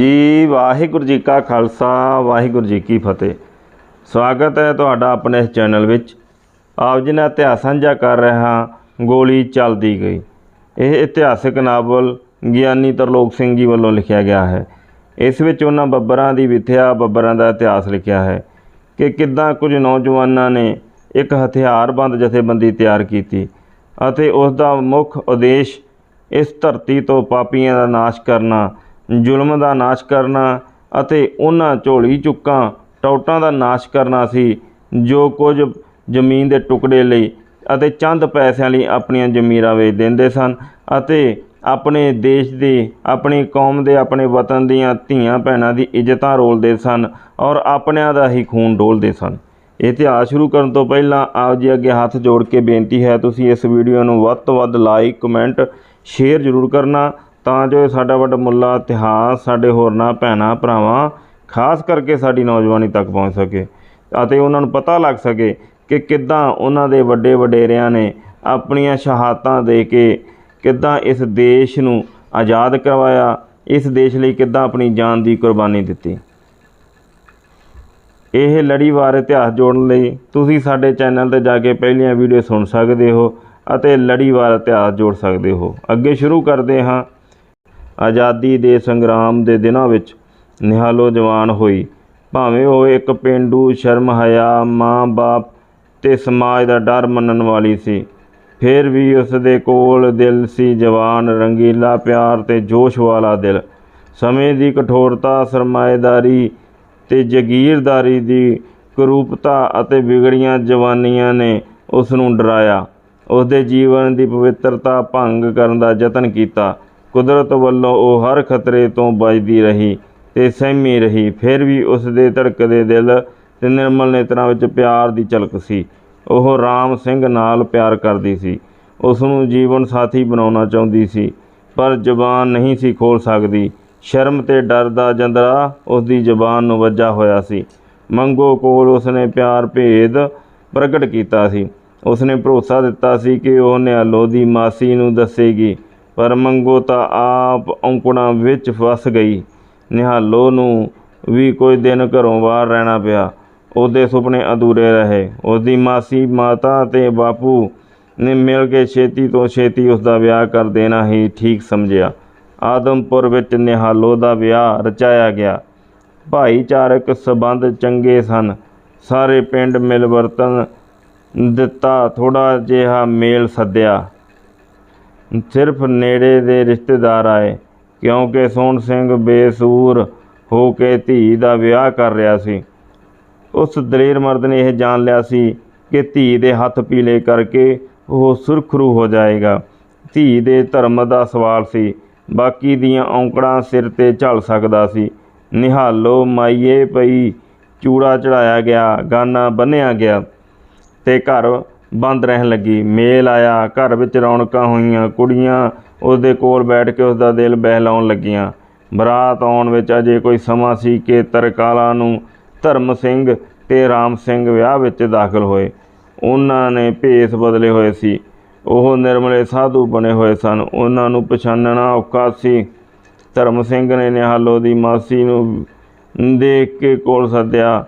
ਜੀ, ਵਾਹਿਗੁਰੂ ਜੀ ਕਾ ਖਾਲਸਾ, ਵਾਹਿਗੁਰੂ ਜੀ ਕੀ ਫਤਿਹ। ਸਵਾਗਤ ਹੈ ਤੁਹਾਡਾ ਆਪਣੇ ਇਸ ਚੈਨਲ ਵਿੱਚ। ਆਪ ਜੀ ਨਾਲ ਇਤਿਹਾਸ ਸਾਂਝਾ ਕਰ ਰਿਹਾ ਹਾਂ, ਗੋਲੀ ਚੱਲਦੀ ਗਈ। ਇਹ ਇਤਿਹਾਸਕ ਨਾਵਲ ਗਿਆਨੀ ਤਰਲੋਕ ਸਿੰਘ ਜੀ ਵੱਲੋਂ ਲਿਖਿਆ ਗਿਆ ਹੈ। ਇਸ ਵਿੱਚ ਉਹਨਾਂ ਬੱਬਰਾਂ ਦੀ ਵਿਥਿਆ, ਬੱਬਰਾਂ ਦਾ ਇਤਿਹਾਸ ਲਿਖਿਆ ਹੈ ਕਿ ਕਿੱਦਾਂ ਕੁਝ ਨੌਜਵਾਨਾਂ ਨੇ ਇੱਕ ਹਥਿਆਰਬੰਦ ਜਥੇਬੰਦੀ ਤਿਆਰ ਕੀਤੀ ਅਤੇ ਉਸ ਦਾ ਮੁੱਖ ਉਦੇਸ਼ ਇਸ ਧਰਤੀ ਤੋਂ ਪਾਪੀਆਂ ਦਾ ਨਾਸ਼ ਕਰਨਾ ਜ਼ੁਲਮ ਦਾ ਨਾਸ਼ ਕਰਨਾ ਅਤੇ ਉਹਨਾਂ ਝੋਲੀ ਚੁੱਕਾਂ, ਟੌਟਾਂ ਦਾ ਨਾਸ਼ ਕਰਨਾ ਸੀ। ਜੋ ਕੁਝ ਜ਼ਮੀਨ ਦੇ ਟੁਕੜੇ ਲਈ ਅਤੇ ਚੰਦ ਪੈਸਿਆਂ ਲਈ ਆਪਣੀਆਂ ਜ਼ਮੀਰਾਂ ਵੇਚ ਦਿੰਦੇ ਸਨ ਅਤੇ ਆਪਣੇ ਦੇਸ਼ ਦੀ, ਆਪਣੀ ਕੌਮ ਦੇ, ਆਪਣੇ ਵਤਨ ਦੀਆਂ ਧੀਆਂ ਭੈਣਾਂ ਦੀ ਇੱਜ਼ਤਾਂ ਰੋਲਦੇ ਸਨ ਔਰ ਆਪਣਿਆਂ ਦਾ ਹੀ ਖੂਨ ਡੋਲਦੇ ਸਨ। ਇਤਿਹਾਸ ਸ਼ੁਰੂ ਕਰਨ ਤੋਂ ਪਹਿਲਾਂ ਆਪ ਜੀ ਅੱਗੇ ਹੱਥ ਜੋੜ ਕੇ ਬੇਨਤੀ ਹੈ, ਤੁਸੀਂ ਇਸ ਵੀਡੀਓ ਨੂੰ ਵੱਧ ਤੋਂ ਵੱਧ ਲਾਈਕ ਕਮੈਂਟ ਸ਼ੇਅਰ ਜ਼ਰੂਰ ਕਰਨਾ ਤਾਂ ਜੋ ਇਹ ਸਾਡਾ ਵੱਡਾ ਮੁੱਲਾ ਇਤਿਹਾਸ, ਸਾਡੇ ਹੋਰਨਾਂ ਭੈਣਾਂ ਭਰਾਵਾਂ, ਖਾਸ ਕਰਕੇ ਸਾਡੀ ਨੌਜਵਾਨੀ ਤੱਕ ਪਹੁੰਚ ਸਕੇ ਅਤੇ ਉਹਨਾਂ ਨੂੰ ਪਤਾ ਲੱਗ ਸਕੇ ਕਿ ਕਿੱਦਾਂ ਉਹਨਾਂ ਦੇ ਵੱਡੇ ਵਡੇਰਿਆਂ ਨੇ ਆਪਣੀਆਂ ਸ਼ਹਾਦਤਾਂ ਦੇ ਕੇ ਕਿੱਦਾਂ ਇਸ ਦੇਸ਼ ਨੂੰ ਆਜ਼ਾਦ ਕਰਵਾਇਆ, ਇਸ ਦੇਸ਼ ਲਈ ਕਿੱਦਾਂ ਆਪਣੀ ਜਾਨ ਦੀ ਕੁਰਬਾਨੀ ਦਿੱਤੀ। ਇਹ ਲੜੀਵਾਰ ਇਤਿਹਾਸ ਜੋੜਨ ਲਈ ਤੁਸੀਂ ਸਾਡੇ ਚੈਨਲ ਤੇ ਜਾ ਕੇ ਪਹਿਲੀਆਂ ਵੀਡੀਓ ਸੁਣ ਸਕਦੇ ਹੋ ਅਤੇ ਲੜੀਵਾਰ ਇਤਿਹਾਸ ਜੋੜ ਸਕਦੇ ਹੋ। ਅੱਗੇ ਸ਼ੁਰੂ ਕਰਦੇ ਹਾਂ। ਆਜ਼ਾਦੀ ਦੇ ਸੰਗਰਾਮ ਦੇ ਦਿਨਾਂ ਵਿੱਚ ਨਿਹਾਲੋ ਜਵਾਨ ਹੋਈ। ਭਾਵੇਂ ਉਹ ਇੱਕ ਪਿੰਡੂ ਸ਼ਰਮ ਹਯਾ ਮਾਂ-ਬਾਪ ਤੇ ਸਮਾਜ ਦਾ ਡਰ ਮੰਨਣ ਵਾਲੀ ਸੀ, ਫਿਰ ਵੀ ਉਸ ਦੇ ਕੋਲ ਦਿਲ ਸੀ ਜਵਾਨ, ਰੰਗੀਲਾ ਪਿਆਰ ਤੇ ਜੋਸ਼ ਵਾਲਾ ਦਿਲ। ਸਮੇਂ ਦੀ ਕਠੋਰਤਾ, ਸਰਮਾਏਦਾਰੀ ਤੇ ਜਗੀਰਦਾਰੀ ਦੀ ਕਰੂਪਤਾ ਅਤੇ ਵਿਗੜੀਆਂ ਜਵਾਨੀਆਂ ਨੇ ਉਸ ਨੂੰ ਡਰਾਇਆ। ਉਸ ਦੇ ਜੀਵਨ ਦੀ ਪਵਿੱਤਰਤਾ ਭੰਗ ਕਰਨ ਦਾ ਯਤਨ ਕੀਤਾ। ਕੁਦਰਤ ਵੱਲੋਂ ਉਹ ਹਰ ਖਤਰੇ ਤੋਂ ਬਚਦੀ ਰਹੀ ਤੇ ਸਹਿਮੀ ਰਹੀ। ਫਿਰ ਵੀ ਉਸ ਦੇ ਧੜਕਦੇ ਦਿਲ ਤੇ ਨਿਰਮਲ ਨੇਤਰਾਂ ਵਿੱਚ ਪਿਆਰ ਦੀ ਝਲਕ ਸੀ। ਉਹ ਰਾਮ ਸਿੰਘ ਨਾਲ ਪਿਆਰ ਕਰਦੀ ਸੀ। ਉਸ ਨੂੰ ਜੀਵਨ ਸਾਥੀ ਬਣਾਉਣਾ ਚਾਹੁੰਦੀ ਸੀ, ਪਰ ਜ਼ਬਾਨ ਨਹੀਂ ਸੀ ਖੋਲ ਸਕਦੀ। ਸ਼ਰਮ ਤੇ ਡਰ ਦਾ ਜੰਦਰਾ ਉਸ ਦੀ ਜ਼ਬਾਨ ਨੂੰ ਵੱਜਾ ਹੋਇਆ ਸੀ। ਮੰਗੋ ਕੋਲ ਉਸਨੇ ਪਿਆਰ ਭੇਦ ਪ੍ਰਗਟ ਕੀਤਾ ਸੀ। ਉਸਨੇ ਭਰੋਸਾ ਦਿੱਤਾ ਸੀ ਕਿ ਉਹ ਨਿਹਾਲੋ ਦੀ ਮਾਸੀ ਨੂੰ ਦੱਸੇਗੀ। ਪਰ ਮੰਗੋ ਤਾਂ ਆਪ ਔਂਕੜਾਂ ਵਿੱਚ ਫਸ ਗਈ। ਨਿਹਾਲੋ ਨੂੰ ਵੀ ਕੁਝ ਦਿਨ ਘਰੋਂ ਬਾਹਰ ਰਹਿਣਾ ਪਿਆ। ਉਹਦੇ ਸੁਪਨੇ ਅਧੂਰੇ ਰਹੇ। ਉਹਦੀ ਮਾਸੀ, ਮਾਤਾ ਤੇ ਬਾਪੂ ਨੇ ਮਿਲ ਕੇ ਛੇਤੀ ਤੋਂ ਛੇਤੀ ਉਸ ਦਾ ਵਿਆਹ ਕਰ ਦੇਣਾ ਹੀ ਠੀਕ ਸਮਝਿਆ। ਆਦਮਪੁਰ ਵਿੱਚ ਨਿਹਾਲੋ ਦਾ ਵਿਆਹ ਰਚਾਇਆ ਗਿਆ। ਭਾਈਚਾਰਕ ਸਬੰਧ ਚੰਗੇ ਸਨ। ਸਾਰੇ ਪਿੰਡ ਮਿਲਵਰਤਨ ਦਿੱਤਾ ਥੋੜਾ ਜਿਹਾ ਮੇਲ ਸੱਦਿਆ। ਸਿਰਫ ਨੇੜੇ ਦੇ ਰਿਸ਼ਤੇਦਾਰ ਆਏ, ਕਿਉਂਕਿ ਸੋਹਣ ਸਿੰਘ ਬੇਸੂਰ ਹੋ ਕੇ ਧੀ ਦਾ ਵਿਆਹ ਕਰ ਰਿਹਾ ਸੀ। ਉਸ ਦਲੇਰ ਮਰਦ ਨੇ ਇਹ ਜਾਣ ਲਿਆ ਸੀ ਕਿ ਧੀ ਦੇ ਹੱਥ ਪੀਲੇ ਕਰਕੇ ਉਹ ਸੁਰਖਰੂ ਹੋ ਜਾਏਗਾ। ਧੀ ਦੇ ਧਰਮ ਦਾ ਸਵਾਲ ਸੀ। ਬਾਕੀ ਦੀਆਂ ਔਂਕੜਾਂ ਸਿਰ ਤੇ ਝੱਲ ਸਕਦਾ ਸੀ। ਨਿਹਾਲੋ ਮਾਈਏ ਪਈ ਚੂੜਾ ਚੜਾਇਆ ਗਿਆ, ਗਾਨਾ ਬੰਨਿਆ ਗਿਆ ਤੇ ਘਰ ਬੰਦ ਰਹਿਣ ਲੱਗੀ। ਮੇਲ ਆਇਆ, ਘਰ ਵਿੱਚ ਰੌਣਕਾਂ ਹੋਈਆਂ, ਕੁੜੀਆਂ ਉਸਦੇ ਕੋਲ ਬੈਠ ਕੇ ਉਸਦਾ ਦਿਲ ਬਹਿਲਾਉਣ ਲੱਗੀਆਂ। ਬਰਾਤ ਆਉਣ ਵਿੱਚ ਅਜੇ ਕੋਈ ਸਮਾਂ ਸੀ ਕਿ ਤਰਕਾਲਾ ਨੂੰ ਧਰਮ ਸਿੰਘ ਤੇ ਰਾਮ ਸਿੰਘ ਵਿਆਹ ਵਿੱਚ ਦਾਖਲ ਹੋਏ। ਉਹਨਾਂ ਨੇ ਭੇਸ ਬਦਲੇ ਹੋਏ ਸੀ। ਉਹ ਨਿਰਮਲੇ ਸਾਧੂ ਬਣੇ ਹੋਏ ਸਨ। ਉਹਨਾਂ ਨੂੰ ਪਛਾਣਨਾ ਔਖਾ ਸੀ। ਧਰਮ ਸਿੰਘ ਨੇ ਨਿਹਾਲੋ ਦੀ ਮਾਸੀ ਨੂੰ ਦੇਖ ਕੇ ਕੋਲ ਸੱਦਿਆ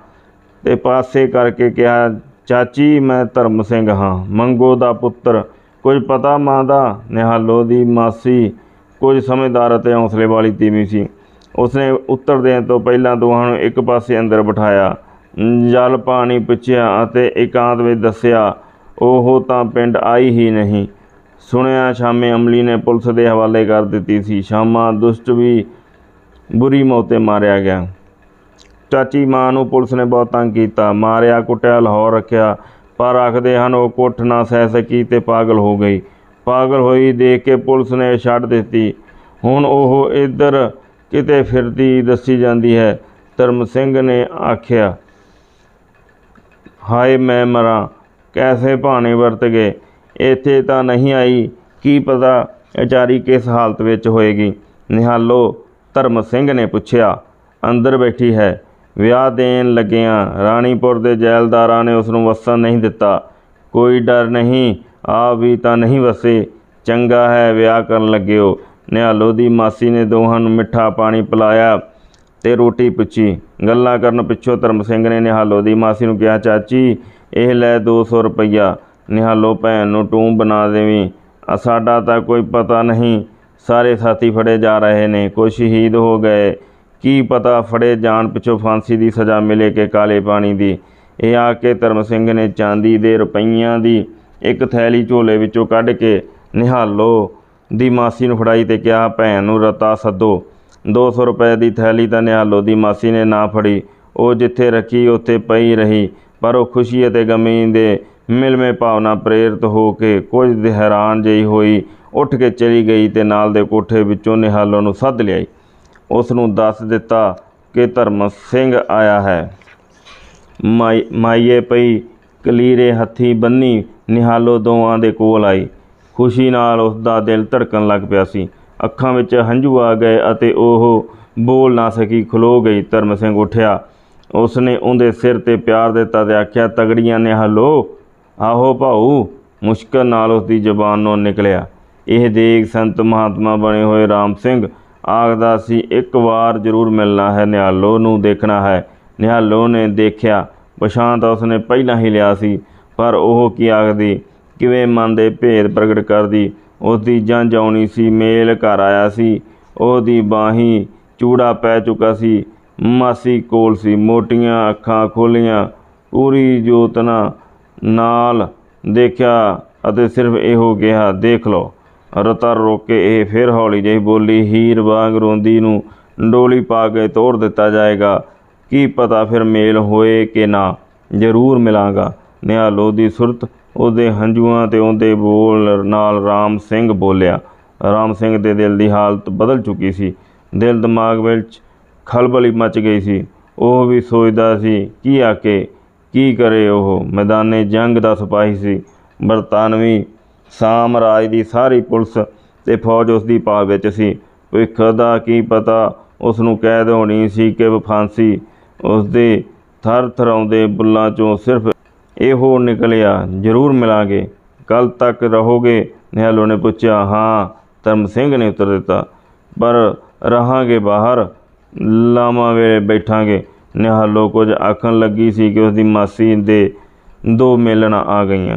ਤੇ ਪਾਸੇ ਕਰਕੇ ਕਿਹਾ ਚਾਚੀ, ਮੈਂ ਧਰਮ ਸਿੰਘ ਹਾਂ। ਮੰਗੋ ਦਾ ਪੁੱਤਰ, ਕੁਝ ਪਤਾ ਮਾਂ ਦਾ? ਨਿਹਾਲੋ ਦੀ ਮਾਸੀ, ਕੁਝ ਸਮਝਦਾਰ ਅਤੇ ਹੌਸਲੇ ਵਾਲੀ ਤੀਵੀਂ ਸੀ। ਉਸਨੇ ਉੱਤਰ ਦੇਣ ਤੋਂ ਪਹਿਲਾਂ ਦੋਹਾਂ ਨੂੰ ਇੱਕ ਪਾਸੇ ਅੰਦਰ ਬਿਠਾਇਆ। ਜਲ ਪਾਣੀ ਪੁੱਛਿਆ ਅਤੇ ਇਕਾਂਤ ਵਿੱਚ ਦੱਸਿਆ, ਉਹ ਤਾਂ ਪਿੰਡ ਆਈ ਹੀ ਨਹੀਂ। ਸੁਣਿਆ ਸ਼ਾਮੇ ਅਮਲੀ ਨੇ ਪੁਲਿਸ ਦੇ ਹਵਾਲੇ ਕਰ ਦਿੱਤੀ ਸੀ। ਸ਼ਾਮਾਂ ਦੁਸ਼ਟ ਵੀ ਬੁਰੀ ਮੌਤੇ ਮਾਰਿਆ ਗਿਆ। ਚਾਚੀ ਮਾਂ ਨੂੰ ਪੁਲਿਸ ਨੇ ਬਹੁਤ ਤੰਗ ਕੀਤਾ। ਮਾਰਿਆ, ਕੁੱਟਿਆ, ਲਾਹੌਰ ਰੱਖਿਆ। ਪਰ ਆਖਦੇ ਹਨ, ਉਹ ਕੁੱਠ ਨਾ ਸਹਿ ਸਕੀ ਤੇ ਪਾਗਲ ਹੋ ਗਈ। ਪਾਗਲ ਹੋਈ ਦੇਖ ਕੇ ਪੁਲਿਸ ਨੇ ਛੱਡ ਦਿੱਤੀ। ਹੁਣ ਉਹ ਇੱਧਰ ਕਿਤੇ ਫਿਰਦੀ ਦੱਸੀ ਜਾਂਦੀ ਹੈ। ਧਰਮ ਸਿੰਘ ਨੇ ਆਖਿਆ, ਹਾਏ, ਮੈਂ ਮਰਾਂ। ਕੈਸੇ ਭਾਣੇ ਵਰਤ ਗਏ? ਇੱਥੇ ਤਾਂ ਨਹੀਂ ਆਈ। ਕੀ ਪਤਾ ਅਚਾਰੀ ਕਿਸ ਹਾਲਤ ਵਿੱਚ ਹੋਏਗੀ? ਨਿਹਾਲੋ, ਧਰਮ ਸਿੰਘ ਨੇ ਪੁੱਛਿਆ। ਅੰਦਰ ਬੈਠੀ ਹੈ। ਵਿਆਹ ਦੇਣ ਲੱਗਿਆਂ ਰਾਣੀਪੁਰ ਦੇ ਜੈਲਦਾਰਾਂ ਨੇ ਉਸ ਨੂੰ ਵਸਣ ਨਹੀਂ ਦਿੱਤਾ। ਕੋਈ ਡਰ ਨਹੀਂ ਆ ਵੀ ਤਾਂ ਨਹੀਂ ਵਸੇ। ਚੰਗਾ ਹੈ ਵਿਆਹ ਕਰਨ ਲੱਗਿਓ। ਨਿਹਾਲੋ ਦੀ ਮਾਸੀ ਨੇ ਦੋਹਾਂ ਨੂੰ ਮਿੱਠਾ ਪਾਣੀ ਪਿਲਾਇਆ ਤੇ ਰੋਟੀ ਪੁੱਛੀ। ਗੱਲਾਂ ਕਰਨ ਪਿੱਛੋਂ ਧਰਮ ਸਿੰਘ ਨੇ ਨਿਹਾਲੋ ਦੀ ਮਾਸੀ ਨੂੰ ਕਿਹਾ, ਚਾਚੀ, ਇਹ ਲੈ 200 ਰੁਪਈਆ। ਨਿਹਾਲੋ ਭੈਣ ਨੂੰ ਟੂੰ ਬਣਾ ਦੇਵੀਂ। ਸਾਡਾ ਤਾਂ ਕੋਈ ਪਤਾ ਨਹੀਂ। ਸਾਰੇ ਸਾਥੀ ਫੜੇ ਜਾ ਰਹੇ ਨੇ। ਕੁਝ ਸ਼ਹੀਦ ਹੋ ਗਏ। ਕੀ ਪਤਾ ਫੜੇ ਜਾਣ ਪਿੱਛੋਂ ਫਾਂਸੀ ਦੀ ਸਜ਼ਾ ਮਿਲੇ ਕਿ ਕਾਲੇ ਪਾਣੀ ਦੀ। ਇਹ ਆ ਕੇ ਧਰਮ ਸਿੰਘ ਨੇ ਚਾਂਦੀ ਦੇ ਰੁਪਈਆਂ ਦੀ ਇੱਕ ਥੈਲੀ ਝੋਲੇ ਵਿੱਚੋਂ ਕੱਢ ਕੇ ਨਿਹਾਲੋ। ਦੀ ਮਾਸੀ ਨੂੰ ਫੜਾਈ ਤੇ ਕਿਹਾ, ਭੈਣ ਨੂੰ ਰਤਾ ਸੱਦੋ। 200 ਰੁਪਏ ਦੀ ਥੈਲੀ ਤਾਂ ਨਿਹਾਲੋ। ਦੀ ਮਾਸੀ ਨੇ ਨਾ ਫੜੀ। ਉਹ ਜਿੱਥੇ ਰੱਖੀ, ਉੱਥੇ ਪਈ ਰਹੀ। ਪਰ ਉਹ ਖੁਸ਼ੀ ਅਤੇ ਗਮੀ ਦੇ ਮਿਲਵੇਂ ਭਾਵਨਾ ਪ੍ਰੇਰਿਤ ਹੋ ਕੇ ਕੁਝ ਦੇ ਹੈਰਾਨ ਜਿਹੀ ਹੋਈ। ਉੱਠ ਕੇ ਚਲੀ ਗਈ ਤੇ ਨਾਲ ਦੇ ਕੋਠੇ ਵਿੱਚੋਂ ਨਿਹਾਲੋ ਨੂੰ ਸੱਦ ਲਿਆਈ। ਉਸ ਨੂੰ ਦੱਸ ਦਿੱਤਾ ਕਿ ਧਰਮ ਸਿੰਘ ਆਇਆ ਹੈ। ਮਾਈ, ਮਾਈਏ ਪਈ ਕਲੀਰੇ ਹੱਥੀ ਬੰਨੀ ਨਿਹਾਲੋ ਦੋਵਾਂ ਦੇ ਕੋਲ ਆਈ। ਖੁਸ਼ੀ ਨਾਲ ਉਸ ਦਾ ਦਿਲ ਧੜਕਣ ਲੱਗ ਪਿਆ ਸੀ। ਅੱਖਾਂ ਵਿੱਚ ਹੰਝੂ ਆ ਗਏ ਅਤੇ ਉਹ ਬੋਲ ਨਾ ਸਕੀ। ਖਲੋ ਗਈ, ਧਰਮ ਸਿੰਘ ਉੱਠਿਆ। ਉਸ ਨੇ ਉਹਦੇ ਸਿਰ ਤੇ ਪਿਆਰ ਦਿੱਤਾ ਤੇ ਆਖਿਆ, ਤਗੜੀਆਂ ਨਿਹਾਲੋ। ਆਹੋ ਭਾਊ। ਮੁਸ਼ਕਲ ਨਾਲ ਉਸ ਦੀ ਜ਼ਬਾਨ ਨੂੰ ਨਿਕਲਿਆ। ਇਹ ਦੇਖ ਸੰਤ ਮਹਾਤਮਾ ਬਣੇ ਹੋਏ ਰਾਮ ਸਿੰਘ ਆਖਦਾ ਸੀ, ਇੱਕ ਵਾਰ ਜ਼ਰੂਰ ਮਿਲਣਾ ਹੈ, ਨਿਹਾਲੋ ਨੂੰ ਦੇਖਣਾ ਹੈ। ਨਿਹਾਲੋ ਨੇ ਦੇਖਿਆ, ਪਛਾਣ ਤਾਂ ਉਸਨੇ ਪਹਿਲਾਂ ਹੀ ਲਿਆ ਸੀ, ਪਰ ਉਹ ਕੀ ਆਖਦੀ, ਕਿਵੇਂ ਮਨ ਦੇ ਭੇਦ ਪ੍ਰਗਟ ਕਰਦੀ? ਉਸ ਦੀ ਜੰਝ ਆਉਣੀ ਸੀ, ਮੇਲ ਘਰ ਆਇਆ ਸੀ, ਉਹਦੀ ਬਾਹੀਂ ਚੂੜਾ ਪੈ ਚੁੱਕਾ ਸੀ, ਮਾਸੀ ਕੋਲ ਸੀ, ਮੋਟੀਆਂ ਅੱਖਾਂ ਖੋਲੀਆਂ, ਪੂਰੀ ਜੋਤਨਾ ਨਾਲ ਦੇਖਿਆ ਅਤੇ ਸਿਰਫ ਇਹੋ ਕਿਹਾ, ਦੇਖ ਲਓ। ਰਤਰ ਰੋਕੇ ਇਹ ਫਿਰ ਹੌਲੀ ਜਿਹੀ ਬੋਲੀ, ਹੀਰ ਵਾਂਗ ਰੋਂਦੀ ਨੂੰ ਡੋਲੀ ਪਾ ਕੇ ਤੋੜ ਦਿੱਤਾ ਜਾਏਗਾ। ਕੀ ਪਤਾ ਫਿਰ ਮੇਲ ਹੋਏ ਕਿ ਨਾ? ਜ਼ਰੂਰ ਮਿਲਾਂਗਾ। ਨਿਹਾਲੋ ਦੀ ਸੁਰਤ। ਉਹਦੇ ਹੰਝੂਆਂ ਤੇ ਉਹਦੇ ਬੋਲ ਨਾਲ ਰਾਮ ਸਿੰਘ ਬੋਲਿਆ। ਰਾਮ ਸਿੰਘ ਦੇ ਦਿਲ ਦੀ ਹਾਲਤ ਬਦਲ ਚੁੱਕੀ ਸੀ। ਦਿਲ ਦਿਮਾਗ ਵਿੱਚ ਖਲਬਲੀ ਮਚ ਗਈ ਸੀ। ਉਹ ਵੀ ਸੋਚਦਾ ਸੀ, ਕੀ ਆਕੇ ਕੀ ਕਰੇ ਉਹ? ਮੈਦਾਨੇ ਜੰਗ ਦਾ ਸਿਪਾਹੀ ਸੀ। ਬਰਤਾਨਵੀ ਸਾਮਰਾਜ ਦੀ ਸਾਰੀ ਪੁਲਿਸ ਤੇ ਫੌਜ ਉਸ ਦੀ ਭਾਲ ਵਿੱਚ ਸੀ। ਭਵਿੱਖ ਦਾ ਕੀ ਪਤਾ ਉਸ ਨੂੰ ਕੈਦ ਹੋਣੀ ਸੀ ਕਿ ਫਾਂਸੀ। ਉਸ ਦੇ ਥਰ ਥਰਾਉਂਦੇ ਬੁੱਲਾਂ ਚੋਂ ਸਿਰਫ ਇਹੋ ਨਿਕਲਿਆ, ਜ਼ਰੂਰ ਮਿਲਾਂਗੇ ਕੱਲ ਤੱਕ ਰਹੋਗੇ? ਨਿਹਾਲੋ ਨੇ ਪੁੱਛਿਆ। ਹਾਂ, ਧਰਮ ਸਿੰਘ ਨੇ ਉੱਤਰ ਦਿੱਤਾ। ਪਰ ਰਹਾਂਗੇ ਬਾਹਰ, ਲਾਵਾਂ ਵੇਲੇ ਬੈਠਾਂਗੇ। ਨਿਹਾਲੋ ਕੁਝ ਆਖਣ ਲੱਗੀ ਸੀ ਕਿ ਉਸ ਦੀ ਮਾਸੀ ਦੇ ਦੋ ਮੇਲਣਾ ਆ ਗਈਆਂ।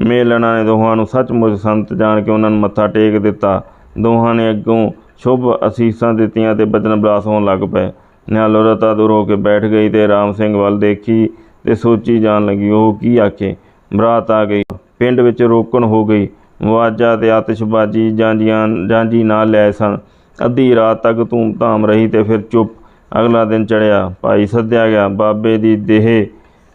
ਮੇਲਣਾ ਨੇ ਦੋਹਾਂ ਨੂੰ ਸੱਚਮੁੱਚ ਸੰਤ ਜਾਣ ਕੇ ਉਹਨਾਂ ਨੂੰ ਮੱਥਾ ਟੇਕ ਦਿੱਤਾ। ਦੋਹਾਂ ਨੇ ਅੱਗੋਂ ਸ਼ੁਭ ਅਸੀਸਾਂ ਦਿੱਤੀਆਂ ਤੇ ਬਚਨ ਬਲਾਸ ਹੋਣ ਲੱਗ ਪਏ। ਨਿਹਾਲੋ ਰਤਾ ਦੂਰ ਹੋ ਕੇ ਬੈਠ ਗਈ ਤੇ ਰਾਮ ਸਿੰਘ ਵੱਲ ਦੇਖੀ ਤੇ ਸੋਚੀ ਜਾਣ ਲੱਗੀ, ਉਹ ਕੀ ਆਖੇ? ਬਰਾਤ ਆ ਗਈ। ਪਿੰਡ ਵਿੱਚ ਰੋਕਣ ਹੋ ਗਈ। ਮੁਆਜਾ ਤੇ ਆਤਿਸ਼ਬਾਜ਼ੀ ਜਾਂਜੀਆਂ ਜਾਂਜੀ ਨਾਲ ਲੈ ਸਨ। ਅੱਧੀ ਰਾਤ ਤੱਕ ਧੂਮ ਧਾਮ ਰਹੀ ਤੇ ਫਿਰ ਚੁੱਪ ਅਗਲਾ ਦਿਨ ਚੜਿਆ ਭਾਈ ਸੱਦਿਆ ਗਿਆ, ਬਾਬੇ ਦੀ ਦੇਹ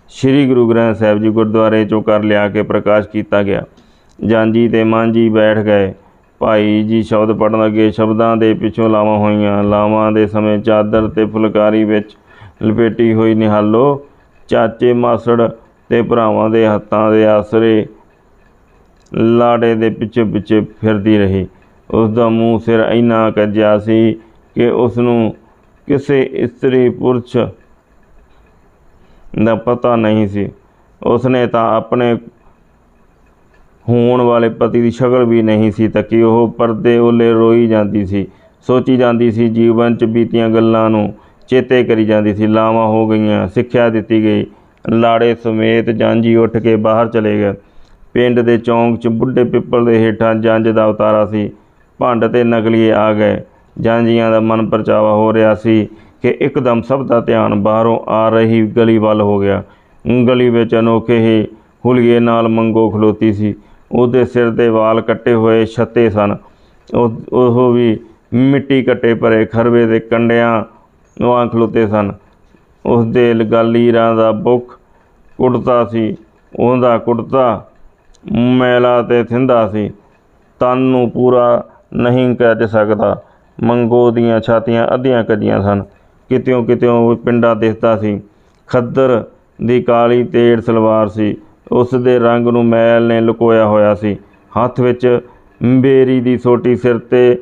ਸ੍ਰੀ ਗੁਰੂ ਗ੍ਰੰਥ ਸਾਹਿਬ ਜੀ ਗੁਰਦੁਆਰੇ ਚੋਂ ਕਰ ਲਿਆ ਕੇ ਪ੍ਰਕਾਸ਼ ਕੀਤਾ ਗਿਆ। ਜਾਂਜੀ ਤੇ ਮਾਂਜੀ ਬੈਠ ਗਏ। ਭਾਈ ਜੀ ਸ਼ਬਦ ਪੜਨ ਲੱਗੇ, ਸ਼ਬਦਾਂ ਦੇ ਪਿੱਛੋਂ ਲਾਵਾਂ ਹੋਈਆਂ। ਲਾਵਾਂ ਦੇ ਸਮੇਂ ਚਾਦਰ ਤੇ ਫੁਲਕਾਰੀ ਵਿੱਚ ਲਪੇਟੀ ਹੋਈ ਨਿਹਾਲੋ। ਚਾਚੇ ਮਾਸੜ ਤੇ ਭਰਾਵਾਂ ਦੇ ਹੱਥਾਂ ਦੇ ਆਸਰੇ ਲਾੜੇ ਦੇ ਪਿੱਛੇ ਪਿੱਛੇ ਫਿਰਦੀ ਰਹੀ। ਉਸ ਦਾ ਮੂੰਹ ਸਿਰ ਇੰਨਾ ਕੱਜਿਆ ਸੀ ਕਿ ਉਸ ਨੂੰ ਕਿਸੇ ਇਸਤਰੀ ਪੁਰਸ਼ ਦਾ ਪਤਾ ਨਹੀਂ ਸੀ। ਉਸਨੇ ਤਾਂ ਆਪਣੇ ਹੋਣ ਵਾਲੇ ਪਤੀ ਦੀ ਸ਼ਕਲ ਵੀ ਨਹੀਂ ਸੀ ਤੱਕੀ। ਉਹ ਪਰਦੇ ਓਲੇ ਰੋਈ ਜਾਂਦੀ ਸੀ, ਸੋਚੀ ਜਾਂਦੀ ਸੀ, ਜੀਵਨ 'ਚ ਬੀਤੀਆਂ ਗੱਲਾਂ ਨੂੰ ਚੇਤੇ ਕਰੀ ਜਾਂਦੀ ਸੀ। ਲਾਵਾਂ ਹੋ ਗਈਆਂ, ਸਿੱਖਿਆ ਦਿੱਤੀ ਗਈ। ਲਾੜੇ ਸਮੇਤ ਜਾਂਜੀ ਉੱਠ ਕੇ ਬਾਹਰ ਚਲੇ ਗਏ। ਪਿੰਡ ਦੇ ਚੌਂਕ 'ਚ ਬੁੱਢੇ ਪਿੱਪਲ ਦੇ ਹੇਠਾਂ ਜੰਜ ਦਾ ਉਤਾਰਾ ਸੀ। ਭੰਡ ਤੇ ਨਕਲੀਏ ਆ ਗਏ। ਜਾਂਜੀਆਂ ਦਾ ਮਨ ਪਰਚਾਵਾ ਹੋ ਰਿਹਾ ਸੀ ਕਿ ਇੱਕਦਮ ਸਭ ਦਾ ਧਿਆਨ ਬਾਹਰੋਂ ਆ ਰਹੀ ਗਲੀ ਵੱਲ ਹੋ ਗਿਆ। ਗਲੀ ਵਿੱਚ ਅਨੋਖੇ ਹੀ ਹੁਲੀਏ ਨਾਲ ਮੰਗੋ ਖਲੋਤੀ ਸੀ। ਉਹਦੇ ਸਿਰ ਦੇ ਵਾਲ ਕੱਟੇ ਹੋਏ ਛੱਤੇ ਸਨ। ਉਹ ਵੀ ਮਿੱਟੀ ਕੱਟੇ ਭਰੇ ਖਰਵੇ ਦੇ ਕੰਡਿਆਂ ਵਾਂ ਖਲੋਤੇ ਸਨ। ਉਸ ਦੇ ਲਗਾਲੀਰਾਂ ਦਾ ਬੁੱਖ ਕੁੜਤਾ ਸੀ। ਉਹਦਾ ਕੁੜਤਾ ਮੈਲਾ ਤੇ ਥਿੰਦਾ ਸੀ। ਤਨ ਨੂੰ ਪੂਰਾ ਨਹੀਂ ਕੱਜ ਸਕਦਾ। ਮੰਗੋ ਦੀਆਂ ਛਾਤੀਆਂ ਅੱਧੀਆਂ ਕੱਜੀਆਂ ਸਨ। ਕਿਤਿਓਂ ਕਿਤਿਓਂ ਪਿੰਡਾ ਦਿਸਦਾ ਸੀ। ਖੱਦਰ ਦੀ ਕਾਲੀ ਤੇੜ ਸਲਵਾਰ ਸੀ। ਉਸ ਦੇ ਰੰਗ ਨੂੰ ਮੈਲ ਨੇ ਲੁਕੋਇਆ ਹੋਇਆ ਸੀ। ਹੱਥ ਵਿੱਚ ਬੇਰੀ ਦੀ ਸੋਟੀ ਸਿਰ ਤੇ,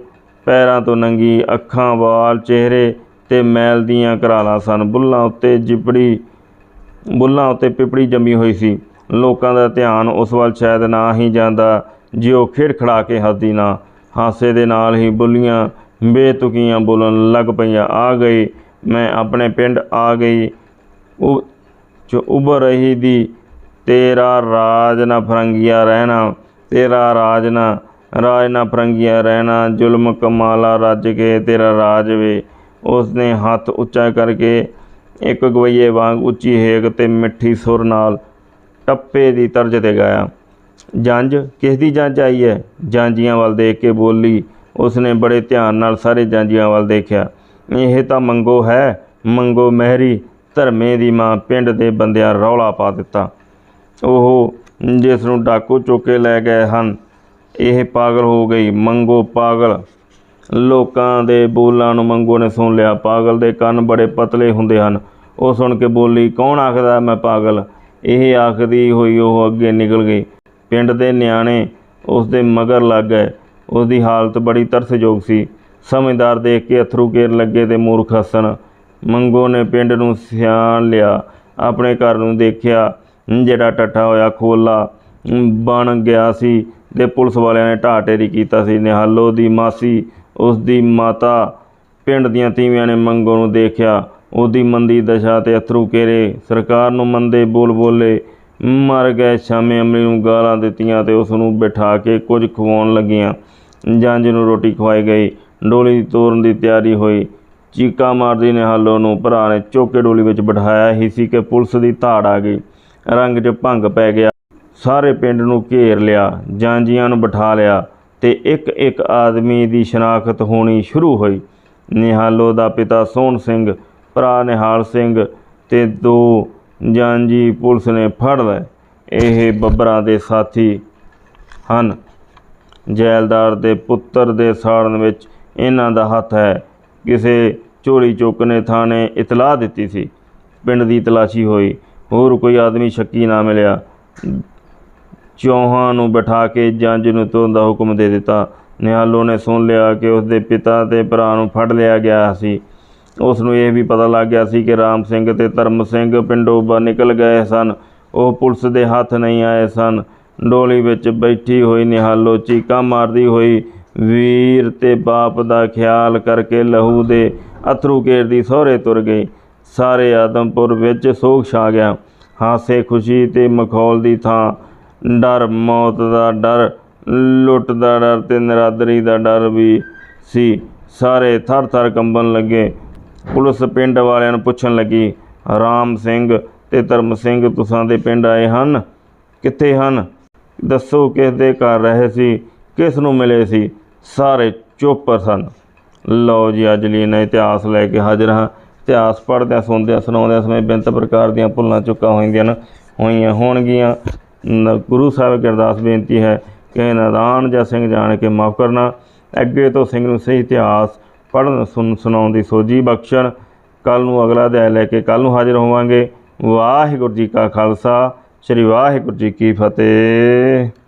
ਪੈਰਾਂ ਤੋਂ ਨੰਗੀ ਅੱਖਾਂ, ਵਾਲ, ਚਿਹਰੇ ਤੇ ਮੈਲ ਦੀਆਂ ਕਰਾਲਾਂ ਸਨ। ਬੁੱਲਾਂ ਉੱਤੇ ਜਿਪੜੀ ਬੁੱਲਾਂ ਉੱਤੇ ਪਿਪੜੀ ਜੰਮੀ ਹੋਈ ਸੀ। ਲੋਕਾਂ ਦਾ ਧਿਆਨ ਉਸ ਵੱਲ ਸ਼ਾਇਦ ਨਾ ਹੀ ਜਾਂਦਾ, ਜੇ ਉਹ ਖਿੜਖੜਾ ਕੇ ਹੱਸਦੀ ਨਾ। ਹਾਸੇ ਦੇ ਨਾਲ ਹੀ ਬੁੱਲੀਆਂ ਬੇਤੁਕੀਆਂ ਬੋਲਣ ਲੱਗ ਪਈਆਂ। ਆ ਗਏ ਮੈਂ ਆਪਣੇ ਪਿੰਡ ਆ ਗਈ। ਉਹ ਜੋ ਉੱਭਰ ਰਹੀ ਦੀ, ਤੇਰਾ ਰਾਜ ਨਾ ਫਰੰਗੀਆ ਰਹਿਣਾ, ਤੇਰਾ ਰਾਜ ਨਾ ਰਾਜ ਨਾ ਫਰੰਗੀਆ ਰਹਿਣਾ, ਜ਼ੁਲਮ ਕਮਾਲਾ ਰੱਜ ਕੇ ਤੇਰਾ ਰਾਜ ਵੇ। ਉਸ ਨੇ ਹੱਥ ਉੱਚਾ ਕਰਕੇ ਇੱਕ ਗਵਈਏ ਵਾਂਗ ਉੱਚੀ ਹੇਕ ਤੇ ਮਿੱਠੀ ਸੁਰ ਨਾਲ ਟੱਪੇ ਦੀ ਤਰਜ ਤੇ ਗਾਇਆ। ਜੰਜ, ਕਿਸ ਦੀ ਜੰਜ ਆਈ ਹੈ ਜਾਂਜੀਆਂ ਵੱਲ ਦੇਖ ਕੇ ਬੋਲੀ, ਉਸਨੇ ਬੜੇ ਧਿਆਨ ਨਾਲ ਸਾਰੇ ਜਾਂਜੀਆਂ ਵੱਲ ਦੇਖਿਆ। ਇਹ ਤਾਂ ਮੰਗੋ ਹੈ। ਮੰਗੋ ਮਹਿਰੀ, ਧਰਮੇ ਦੀ ਮਾਂ, ਪਿੰਡ ਦੇ ਬੰਦਿਆਂ ਰੌਲਾ ਪਾ ਦਿੱਤਾ। ਉਹ ਜਿਸ ਨੂੰ ਡਾਕੂ ਚੁੱਕ ਕੇ ਲੈ ਗਏ ਹਨ, ਇਹ ਪਾਗਲ ਹੋ ਗਈ। ਮੰਗੋ ਪਾਗਲ। ਲੋਕਾਂ ਦੇ ਬੋਲਾਂ ਨੂੰ ਮੰਗੋ ਨੇ ਸੁਣ ਲਿਆ। ਪਾਗਲ ਦੇ ਕੰਨ ਬੜੇ ਪਤਲੇ ਹੁੰਦੇ ਹਨ। ਉਹ ਸੁਣ ਕੇ ਬੋਲੀ, ਕੌਣ ਆਖਦਾ ਮੈਂ ਪਾਗਲ? ਇਹ ਆਖਦੀ ਹੋਈ ਉਹ ਅੱਗੇ ਨਿਕਲ ਗਈ। ਪਿੰਡ ਦੇ ਨਿਆਣੇ ਉਸ ਦੇ ਮਗਰ ਲੱਗ ਗਏ। ਉਸ ਦੀ ਹਾਲਤ ਬੜੀ ਤਰਸਯੋਗ ਸੀ। ਸਮਝਦਾਰ ਦੇਖ ਕੇ ਅਥਰੂ ਕੇਰ ਲੱਗੇ ਤੇ ਮੂਰਖ ਹੱਸਣ। ਮੰਗੋ ਨੇ ਪਿੰਡ ਨੂੰ ਸਿਆਣ ਲਿਆ। ਆਪਣੇ ਘਰ ਨੂੰ ਦੇਖਿਆ, ਜਿਹੜਾ ਟੱਠਾ ਹੋਇਆ ਖੋਲਾ, ਬਣ ਗਿਆ ਸੀ ਤੇ ਪੁਲਿਸ ਵਾਲਿਆਂ ਨੇ ਢਾਹ ਢੇਰੀ ਕੀਤਾ ਸੀ। ਨਿਹਾਲੋ ਦੀ ਮਾਸੀ, ਉਸ ਦੀ ਮਾਤਾ, ਪਿੰਡ ਦੀਆਂ ਤੀਵੀਆਂ ਨੇ ਮੰਗੋ ਨੂੰ ਦੇਖਿਆ। ਉਹਦੀ ਮੰਦੀ ਦਸ਼ਾ ਤੇ ਅਥਰੂ ਕੇਰੇ ਸਰਕਾਰ ਨੂੰ ਮੰਦੇ ਬੋਲ ਬੋਲੇ। ਮਰ ਗਏ ਸ਼ਾਮੇ ਅਮਲੀ ਨੂੰ ਗਾਲਾਂ ਦਿੱਤੀਆਂ ਤੇ ਉਸ ਨੂੰ ਬਿਠਾ ਕੇ ਕੁਝ ਖਵਾਉਣ ਲੱਗੀਆਂ। ਜੰਜ ਨੂੰ ਰੋਟੀ ਖਵਾਈ ਗਈ। ਡੋਲੀ ਤੋਰਨ ਦੀ ਤਿਆਰੀ ਹੋਈ। ਚੀਕਾ ਮਾਰਦੀ ਨਿਹਾਲੋ ਨੂੰ ਭਰਾ ਨੇ ਚੁੱਕ ਡੋਲੀ ਵਿੱਚ ਬਿਠਾਇਆ ਹੀ ਸੀ ਕਿ ਪੁਲਿਸ ਦੀ ਧਾੜ ਆ ਗਈ। ਰੰਗ 'ਚ ਭੰਗ ਪੈ ਗਿਆ। ਸਾਰੇ ਪਿੰਡ ਨੂੰ ਘੇਰ ਲਿਆ ਜਾਂਜੀਆਂ ਨੂੰ ਬਿਠਾ ਲਿਆ ਤੇ ਇੱਕ ਇੱਕ ਆਦਮੀ ਦੀ ਸ਼ਨਾਖਤ ਹੋਣੀ ਸ਼ੁਰੂ ਹੋਈ। ਨਿਹਾਲੋ ਦਾ ਪਿਤਾ ਸੋਹਣ ਸਿੰਘ, ਭਰਾ ਨਿਹਾਲ ਸਿੰਘ ਤੇ ਦੋ ਜਾਂਜੀ ਪੁਲਿਸ ਨੇ ਫੜ ਲਏ। ਇਹ ਬੱਬਰਾਂ ਦੇ ਸਾਥੀ ਹਨ। ਜੈਲਦਾਰ ਦੇ ਪੁੱਤਰ ਦੇ ਸਾੜਨ ਵਿੱਚ ਇਹਨਾਂ ਦਾ ਹੱਥ ਹੈ। ਕਿਸੇ ਝੋਲੀ ਚੁੱਕ ਨੇ ਥਾਣੇ ਇਤਲਾਹ ਦਿੱਤੀ ਸੀ। ਪਿੰਡ ਦੀ ਤਲਾਸ਼ੀ ਹੋਈ। ਹੋਰ ਕੋਈ ਆਦਮੀ ਸ਼ੱਕੀ ਨਾ ਮਿਲਿਆ। ਚੌਹਾਂ ਨੂੰ ਬਿਠਾ ਕੇ ਜੰਜ ਨੂੰ ਤੁਰਨ ਦਾ ਹੁਕਮ ਦੇ ਦਿੱਤਾ। ਨਿਹਾਲੋ ਨੇ ਸੁਣ ਲਿਆ ਕਿ ਉਸ ਦੇ ਪਿਤਾ ਤੇ ਭਰਾ ਨੂੰ ਫੜ ਲਿਆ ਗਿਆ ਸੀ। ਉਸ ਨੂੰ ਇਹ ਵੀ ਪਤਾ ਲੱਗ ਗਿਆ ਸੀ ਕਿ ਰਾਮ ਸਿੰਘ ਤੇ ਧਰਮ ਸਿੰਘ ਪਿੰਡੋਂ ਬਾਹਰ ਨਿਕਲ ਗਏ ਸਨ। ਉਹ ਪੁਲਿਸ ਦੇ ਹੱਥ ਨਹੀਂ ਆਏ ਸਨ। ਡੋਲੀ ਵਿੱਚ ਬੈਠੀ ਹੋਈ ਨਿਹਾਲੋ ਚੀਕਾਂ ਮਾਰਦੀ ਹੋਈ ਵੀਰ ਤੇ ਬਾਪ ਦਾ ਖਿਆਲ ਕਰਕੇ ਲਹੂ ਦੇ ਅਥਰੂ ਘੇਰਦੀ ਸਹੁਰੇ ਤੁਰ ਗਈ ਸਾਰੇ ਆਦਮਪੁਰ ਵਿੱਚ ਸੋਗ ਛਾ ਗਿਆ। ਹਾਸੇ ਖੁਸ਼ੀ ਤੇ ਮਖੌਲ ਦੀ ਥਾਂ। ਡਰ, ਮੌਤ ਦਾ ਡਰ, ਲੁੱਟ ਦਾ ਡਰ ਤੇ ਨਰਾਦਰੀ ਦਾ ਡਰ ਵੀ ਸੀ। ਸਾਰੇ ਥਰ ਥਰ ਕੰਬਣ ਲੱਗੇ। ਪੁਲਿਸ ਪਿੰਡ ਵਾਲਿਆਂ ਨੂੰ ਪੁੱਛਣ ਲੱਗੀ, ਰਾਮ ਸਿੰਘ ਤੇ ਧਰਮ ਸਿੰਘ ਤੁਸਾਂ ਦੇ ਪਿੰਡ ਆਏ ਹਨ? ਕਿੱਥੇ ਹਨ? ਦੱਸੋ ਕਿਸ ਦੇ ਘਰ ਰਹੇ ਸੀ? ਕਿਸ ਨੂੰ ਮਿਲੇ ਸੀ? ਸਾਰੇ ਚੋਪਰ ਸਨ। ਲਓ ਜੀ, ਅੱਜ ਲਈ ਇਹਨਾਂ ਇਤਿਹਾਸ ਲੈ ਕੇ ਹਾਜ਼ਰ ਹਾਂ। ਇਤਿਹਾਸ ਪੜ੍ਹਦਿਆਂ, ਸੁਣਦਿਆਂ, ਸੁਣਾਉਂਦਿਆਂ ਸਮੇਂ ਬੇਨਤ ਪ੍ਰਕਾਰ ਦੀਆਂ ਭੁੱਲਾਂ ਚੁੱਕਾਂ ਹੋਈਆਂ ਹਨ, ਹੋਈਆਂ ਹੋਣਗੀਆਂ। ਨ- ਗੁਰੂ ਸਾਹਿਬ ਗੁਰਦਾਸ ਬੇਨਤੀ ਹੈ ਕਿ ਨਾਦਾਨ ਜਾਂ ਸਿੰਘ ਜਾਣ ਕੇ ਮਾਫ ਕਰਨਾ। ਅੱਗੇ ਤੋਂ ਸਿੰਘ ਨੂੰ ਸਹੀ ਇਤਿਹਾਸ ਪੜ੍ਹਨ, ਸੁਣ, ਸੁਣਾਉਣ ਦੀ ਸੋਝੀ ਬਖਸ਼ਣ। ਕੱਲ ਨੂੰ ਅਗਲਾ ਅਧਿਆਇ ਲੈ ਕੇ ਕੱਲ ਨੂੰ ਹਾਜ਼ਰ ਹੋਵਾਂਗੇ। ਵਾਹਿਗੁਰੂ ਜੀ ਕਾ ਖਾਲਸਾ, ਸ੍ਰੀ ਵਾਹਿਗੁਰੂ ਜੀ ਕੀ ਫਤਿਹ।